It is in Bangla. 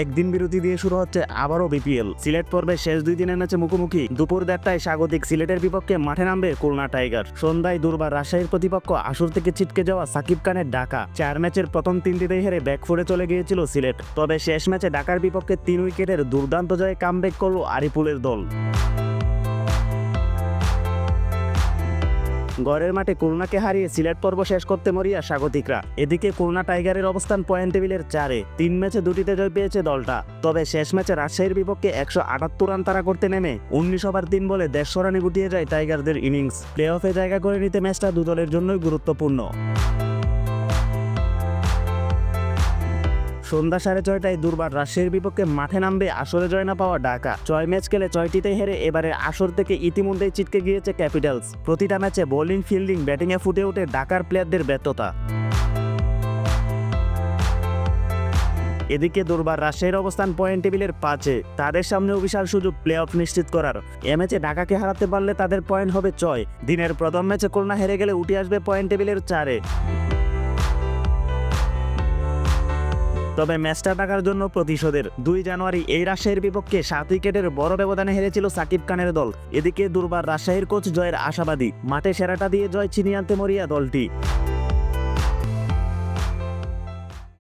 একদিন বিরতি দিয়ে শুরু হচ্ছে আবারও বিপিএল। সিলেট পর্বে শেষ দুই দিনের ম্যাচে মুখোমুখি। দুপুর দেড়টায় স্বাগতিক সিলেটের বিপক্ষে মাঠে নামবে খুলনা টাইগার। সন্ধ্যায় দুর্বার রাজশাহীর প্রতিপক্ষ আসর থেকে ছিটকে যাওয়া সাকিব খানের ডাকা। চার ম্যাচের প্রথম তিনটিতে হেরে ব্যাকফোরে চলে গিয়েছিল সিলেট। তবে শেষ ম্যাচে ডাকার বিপক্ষে তিন উইকেটের দুর্দান্ত জয়ে কামব্যাক করল আরিপুলের দল। গড়ের মাঠে করুণাকে হারিয়ে সিলেট পর্ব শেষ করতে মরিয়া স্বাগতিকরা। এদিকে খুলনা টাইগারের অবস্থান পয়েন্ট টেবিলের চারে। তিন ম্যাচে দুটিতে জয় পেয়েছে দলটা। তবে শেষ ম্যাচে রাজশাহীর বিপক্ষে একশো আটাত্তর রান তারা করতে নেমে উনিশ ওভার তিন বলে দেড়শো রানে গুটিয়ে যায় টাইগারদের ইনিংস। প্লে অফে জায়গা করে নিতে ম্যাচটা দুদলের জন্যই গুরুত্বপূর্ণ। সন্ধ্যা সাড়ে ছয়টায় দুর্বার রাজশাহীর বিপক্ষে মাঠে নামবে আসরে জয় না পাওয়া ঢাকা। ছয় ম্যাচ খেলে ছয়টিতে হেরে এবারে আসর থেকে ইতিমধ্যেই চিটকে গিয়েছে ক্যাপিটালস। প্রতিটা ম্যাচে বোলিং, ফিল্ডিং, ব্যাটিংয়ে ফুটে ওঠে ঢাকার প্লেয়ারদের ব্যর্থতা। এদিকে দুর্বার রাজশাহীর অবস্থান পয়েন্ট টেবিলের পাঁচে। তাদের সামনে বিশাল সুযোগ প্লে অফ নিশ্চিত করার। এ ম্যাচে ঢাকাকে হারাতে পারলে তাদের পয়েন্ট হবে ছয়। দিনের প্রথম ম্যাচে খুলনা হেরে গেলে উঠে আসবে পয়েন্ট টেবিলের চারে। তবে ম্যাচটা টাকার জন্য প্রতিশোধের। দুই জানুয়ারি এই রাজশাহীর বিপক্ষে সাত উইকেটের বড় ব্যবধানে হেরেছিল সাকিব খানের দল। এদিকে দুর্বার রাজশাহীর কোচ জয়ের আশাবাদী। মাঠে সেরাটা দিয়ে জয় ছিনিয়ে আনতে মরিয়া দলটি।